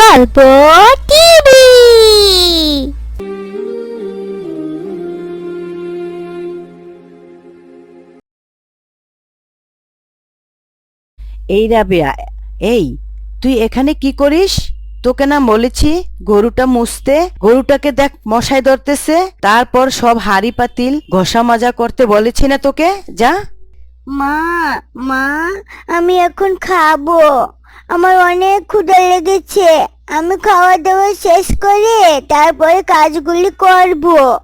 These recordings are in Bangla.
গল্প টিভি। এই রাবেয়া এই তুই এখানে কি করিস? তোকে না বলেছি গরুটা মুছতে। গরুটাকে দেখ মশাই ধরতেছে। তারপর সব হাড়ি পাতিল ঘষা মাজা করতে বলেছি না তোকে? যা। মা মা আমি এখন খাব। আমার অনেক ক্ষুধা লেগেছে। আমি খাওয়া দাওয়া শেষ করে তারপরে কাজগুলি করব।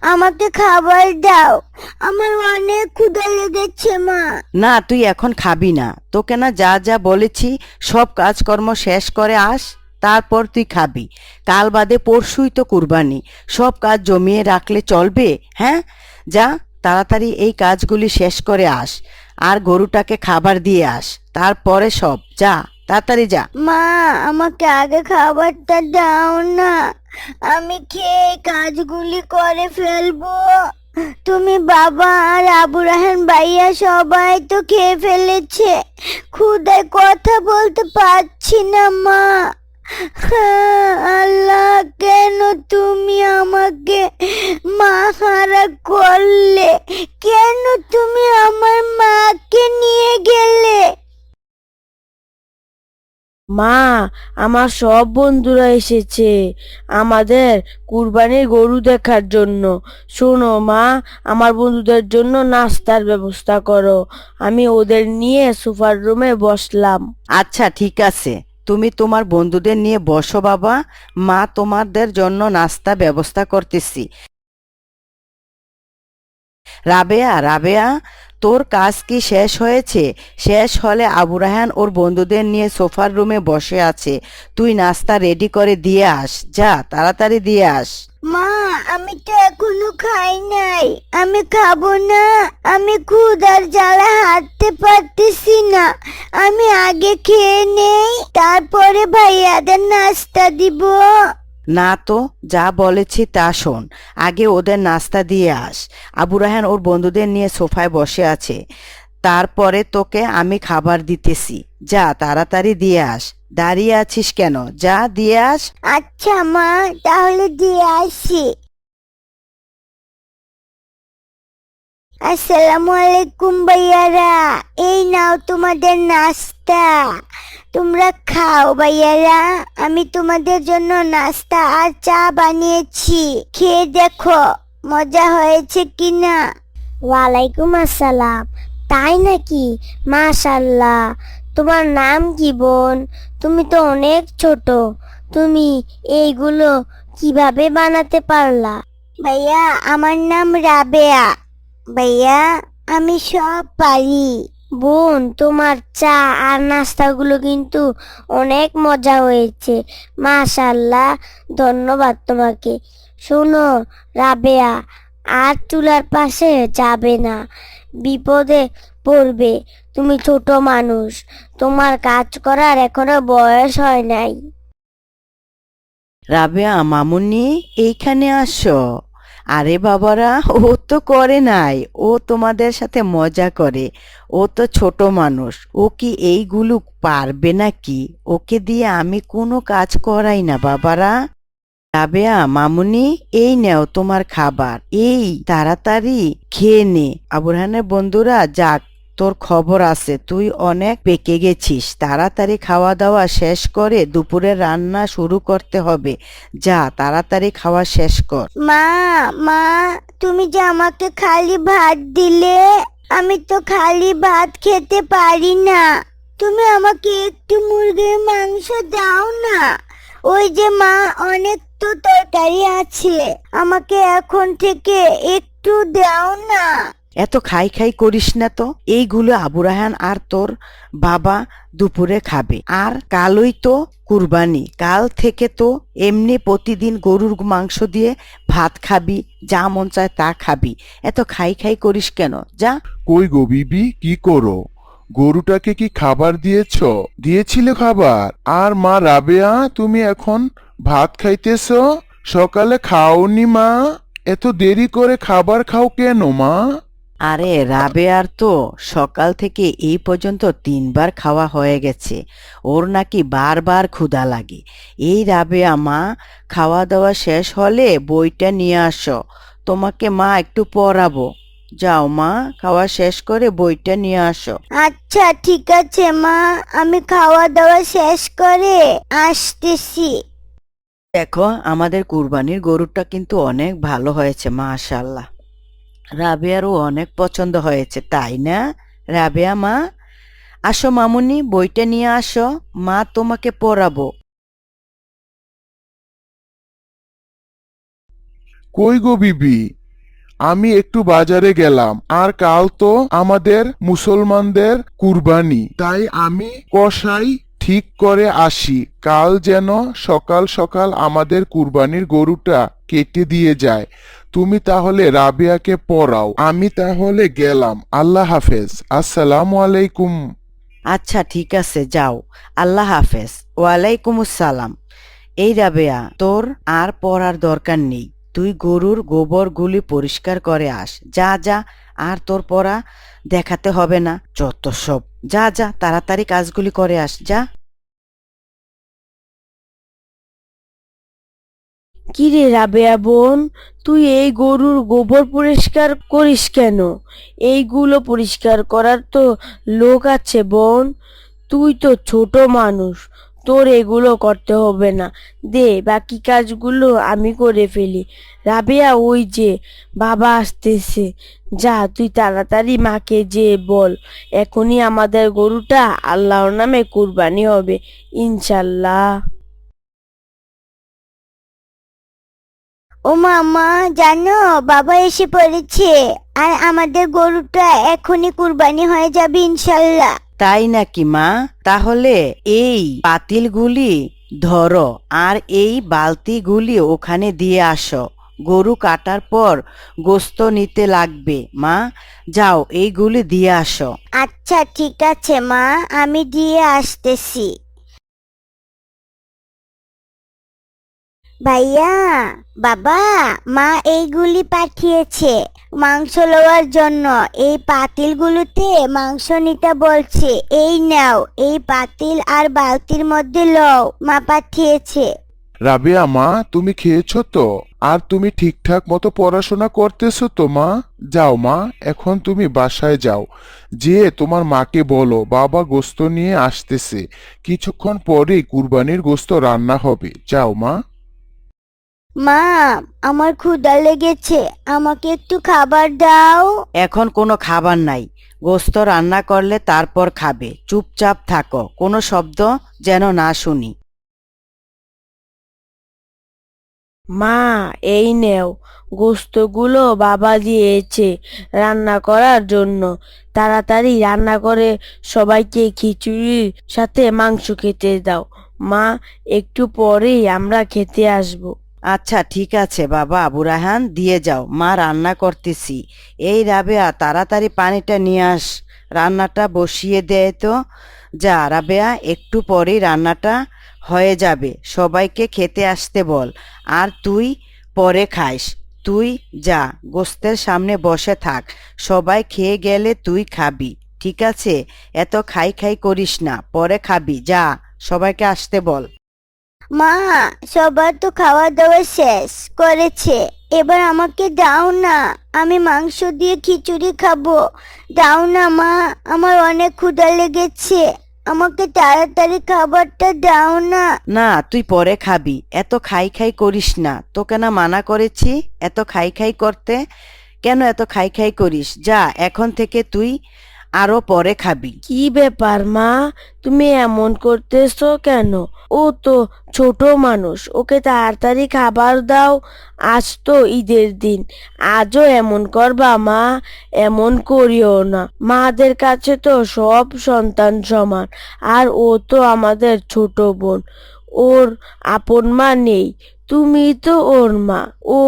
আমাকে খাবার দাও। আমার অনেক ক্ষুধা লেগেছে, মা। না, তুই এখন খাবি না। তোকে না যা যা বলেছি, সব কাজকর্ম শেষ করে আস, তারপর তুই খাবি। কাল বাদে পরশুই তো কুরবানি। সব কাজ জমিয়ে রাখলে চলবে হ্যাঁ? যা, তাড়াতাড়ি এই কাজগুলি শেষ করে আস। আর গরুটাকে খাবার দিয়ে আস। তারপরে সব, যা। তাড়াতাড়ি যা। মা, আমাকে আগে খাবারটা দাও না। আমি খেয়ে কাজগুলি করে ফেলব। তুমি বাবা আর আবু রাহান ভাইয়া সবাই তো খেয়ে ফেলেছে। ক্ষুদায় কথা বলতে পারছি না, মা। আল্লাহ, কেন তুমি আমাকে মাহারা করলে? কেন তুমি আমার মাকে নিয়ে গেলে? মা, আমার সব বন্ধুরা এসেছে আমাদের কুরবানির গরু দেখার জন্য। শোনো মা, আমার বন্ধুদের জন্য নাস্তার ব্যবস্থা করো। আমি ওদের নিয়ে সুপার রুমে বসলাম। আচ্ছা ঠিক আছে। তুমি তোমার বন্ধুদের নিয়ে বসো বাবা। মা তোমাদের জন্য নাস্তা ব্যবস্থা করতেছি। রাবেয়া রাবেয়া তোর কাজ কি শেষ হয়েছে? শেষ হলে আবু রাহান ওর বন্ধুদের নিয়ে সোফার রুমে বসে আছে। তুই নাস্তা রেডি করে দিয়ে আস। যা, তাড়াতাড়ি দিয়ে আস। মা, আমি তো এখনও খাই নাই। আমি খাব না। আমি ক্ষুধার জ্বালা হাঁটতে পারতেছি না। আমি আগে খেয়ে নেই, তারপরে ভাইয়াদের নাস্তা দিব। না তো, যা বলেছি তা শোন, আগে ওদের নাস্তা দিয়ে আস। আবু রাহান ওর বন্ধুদের নিয়ে সোফায় বসে আছে। তারপরে তোকে আমি খাবার দিতেছি। যা, তাড়াতাড়ি দিয়ে আস। দাঁড়িয়ে আছিস কেন? যা, দিয়ে আস। আচ্ছা মা, তাহলে দিয়ে আসি। আসসালামু আলাইকুম ভাইয়ারা, এই নাও তোমাদের নাস্তা। তোমরা খাও ভাইয়ারা, আমি তোমাদের জন্য নাস্তা আর চা বানিয়েছি। খেয়ে দেখো, মজা হয়েছে কি না ওয়ালাইকুম আসসালাম। তাই নাকি? মাশাল্লাহ তোমার নাম কি বোন? তুমি তো অনেক ছোট। তুমি এইগুলো কীভাবে বানাতে পারলা? ভাইয়া, আমার নাম রাবেয়া। ভাইয়া, আমি সব পারি। বোন, তোমার চা আর নাস্তাগুলো কিন্তু অনেক মজা হয়েছে। মাশাল্লাহ ধন্যবাদ তোমাকে। শোনো, রাবেয়া, আর চুলার পাশে যাবে না। বিপদে পড়বে, তুমি ছোট মানুষ। তোমার কাজ করার এখনও বয়স হয় নাই। রাবেয়া, মামুনি, এইখানে আসো। আরে বাবারা, ও তো করে নাই। ও তোমাদের সাথে মজা করে। ও তো ছোট মানুষ। ও কি এইগুলো পারবে নাকি? ওকে দিয়ে আমি কোনো কাজ করাই না, বাবারা। রাবেয়া, মামুনি, এই নেও তোমার খাবার। এই, তাড়াতাড়ি খেয়ে নে। আবুরহানের বন্ধুরা যাক তোর খবর আছে, তুই অনেক পেকে গেছিস। তাড়াতাড়ি খাওয়া দাওয়া শেষ করে দুপুরে রান্না শুরু করতে হবে। যা, তাড়াতাড়ি খাওয়া শেষ কর। মা মা, তুমি যে আমাকে খালি ভাত দিলে, আমি তো খালি ভাত খেতে পারি না। তুমি আমাকে একটু মুরগির মাংস দাও না। ওই যে মা, অনেক তো তরকারি আছে। আমাকে এখন থেকে একটু দাও না। এত খাই খাই করিস না তো। এইগুলো আবু রাহান আর তোর বাবা দুপুরে খাবে। আর কালই তো কুরবানি। কাল থেকে তো এমনি প্রতিদিন গরুর মাংস দিয়ে ভাত খাবি, যা মন চায় তা খাবি। এত খাই খাই করিস কেন? যা। কই গো বিবি, কি করো? গরুটাকে কি খাবার দিয়েছ? দিয়েছিলে খাবার। আর মা রাবেয়া, তুমি এখন ভাত খাইতেছ? সকালে খাওনি মা? এত দেরি করে খাবার খাও কেন মা? আরে রাবেয়ার তো সকাল থেকে এই পর্যন্ত তিনবার খাওয়া হয়ে গেছে। ওর নাকি বারবার ক্ষুধা লাগে। এই রাবেয়া মা খাওয়া দাওয়া শেষ হলে বইটা নিয়ে আসো। তোমাকে মা একটু পড়াবো। যাও মা খাওয়া শেষ করে বইটা নিয়ে আসো। আচ্ছা ঠিক আছে মা আমি খাওয়া দাওয়া শেষ করে আসতেছি। দেখো আমাদের কুরবানির গরুটা কিন্তু অনেক ভালো হয়েছে মাশাল্লাহ রাবেয়ারও অনেক পছন্দ হয়েছে, তাই না? রাবেয়া মা, আসো মামুনি, বইটা নিয়ে আসো। মা, তোমাকে পড়াবো। কই গো বিবি? আমি একটু বাজারে গেলাম, আর কাল তো আমাদের মুসলমানদের কুরবানি। তাই আমি কষাই ঠিক করে আসি, কাল যেন সকাল সকাল আমাদের কুরবানির গরুটা কেটে দিয়ে যায়। তুমি তাহলে রাবিয়াকে পড়াও। আমি তাহলে গেলাম। আল্লাহ হাফেজ। আসসালামু আলাইকুম। আচ্ছা ঠিক আছে, যাও। আল্লাহ হাফেজ। ওয়ালাইকুম আসসালাম। এই রাবেয়া, তোর আর পড়ার দরকার নেই। তুই গরুর গোবরগুলি পরিষ্কার করে আস। যা যা, আর তোর পড়া দেখাতে হবে না। যত সব। যা যা, তাড়াতাড়ি কাজগুলি করে আস। যা। কিরে রাবেয়া বোন, তুই এই গরুর গোবর পরিষ্কার করিস কেন? এইগুলো পরিষ্কার করার তো লোক আছে বোন। তুই তো ছোট মানুষ, তোর এগুলো করতে হবে না। দে, বাকি কাজগুলো আমি করে ফেলি। রাবেয়া, ওই যে, বাবা আসতেছে। যা, তুই তাড়াতাড়ি মাকে যে বল, এখনই আমাদের গরুটা আল্লাহর নামে কুরবানি হবে, ইনশাল্লাহ। ও মামা জানো বাবা এসে পড়েছে। আর আমাদের গরুটা এখনই কুরবানি হয়ে যাবে ইনশাল্লাহ। তাই নাকি মা? তাহলে এই পাতিলগুলি ধরো আর এই বালতিগুলি ওখানে দিয়ে আসো। গরু কাটার পর গোস্ত নিতে লাগবে মা। যাও এইগুলি দিয়ে আসো। আচ্ছা ঠিক আছে মা আমি দিয়ে আসতেছি। ভাইয়া, বাবা, মা এইগুলি পাঠিয়েছে মাংস লওয়ার জন্য। এই পাতিলগুলোতে মাংস নিতে বলছে। এই নাও, এই পাতিল আর বালতির মধ্যে লও, মা পাঠিয়েছে। রাবিয়া মা, তুমি খেয়েছো তো? আর তুমি ঠিকঠাক মতো পড়াশোনা করতেছো তো, মা? যাও মা, এখন তুমি বাসায় যাও। যে তোমার মাকে বলো, বাবা গোস্ত নিয়ে আসতেছে। কিছুক্ষণ পরেই কুরবানির গোস্ত রান্না হবে। যাও মা। মা আমার ক্ষুধা লেগেছে আমাকে একটু খাবার দাও। এখন কোনো খাবার নাই। গোস্ত রান্না করলে তারপর খাবে। চুপচাপ থাকো কোনো শব্দ যেন না শুনি। মা এই নেও। গোস্তগুলো বাবা দিয়েছে রান্না করার জন্য। তাড়াতাড়ি রান্না করে সবাইকে খিচুড়ির সাথে মাংস খেতে দাও। মা একটু পরেই আমরা খেতে আসব। আচ্ছা ঠিক আছে, বাবা, আবু দিয়ে যাও। মা রান্না করতেছি। এই রাবেয়া, তাড়াতাড়ি পানিটা নিয়ে আস। রান্নাটা বসিয়ে দেয় তো। যা, রাবেয়া, একটু পরেই রান্নাটা হয়ে যাবে। সবাইকে খেতে আসতে বল। আর তুই পরে খাইস। তুই যা, গোস্তের সামনে বসে থাক। সবাই খেয়ে গেলে তুই খাবি, ঠিক আছে? এত খাই খাই করিস না, পরে খাবি। যা, সবাইকে আসতে বল। মা, সবার তো খাওয়া দাওয়া শেষ, করেছে। এবার আমাকে দাও না, আমি মাংস দিয়ে খিচুড়ি খাব। দাও না, মা, আমার অনেক ক্ষুধা লেগেছে। আমাকে তাড়াতাড়ি খাবারটা দাও না। না, তুই পরে খাবি। এত খাই খাই করিস না। তোকে না মানা করেছি এত খাই খাই করতে। কেন এত খাই খাই করিস? যা, এখন থেকে তুই আরও পরে খাবি। কি ব্যাপার মা? তুমি এমন করতেছো কেন? ও তো ছোট মানুষ, ওকে তাড়াতাড়ি খাবার দাও। আজ তো ঈদের দিন, আজও এমন করবা মা? এমন করিও না। মাদের কাছে তো সব সন্তান সমান, আর ও তো আমাদের ছোট বোন। ওর আপন মা নেই তুমি তো ওর মা। ও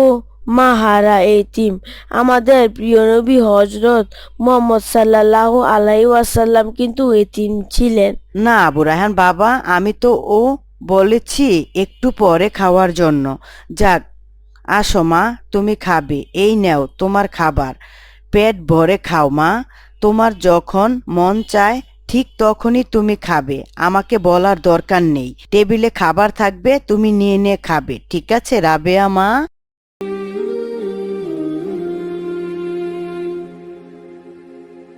মাহারা এতিম। আমাদের প্রিয় নবী হজরত মোহাম্মদ সাল্লাল্লাহু আলাই ওয়াসাল্লাম কিন্তু এতিম ছিলেন। না আবু রায়হান বাবা, আমি তো ও বলেছি একটু পরে খাওয়ার জন্য। যাক, আসো মা, তুমি খাবে, এই নেও তোমার খাবার। পেট ভরে খাও মা, তোমার যখন মন চায় ঠিক তখনই তুমি খাবে, আমাকে বলার দরকার নেই। টেবিলে খাবার থাকবে, তুমি নিয়ে নিয়ে খাবে, ঠিক আছে রাবেয়া মা?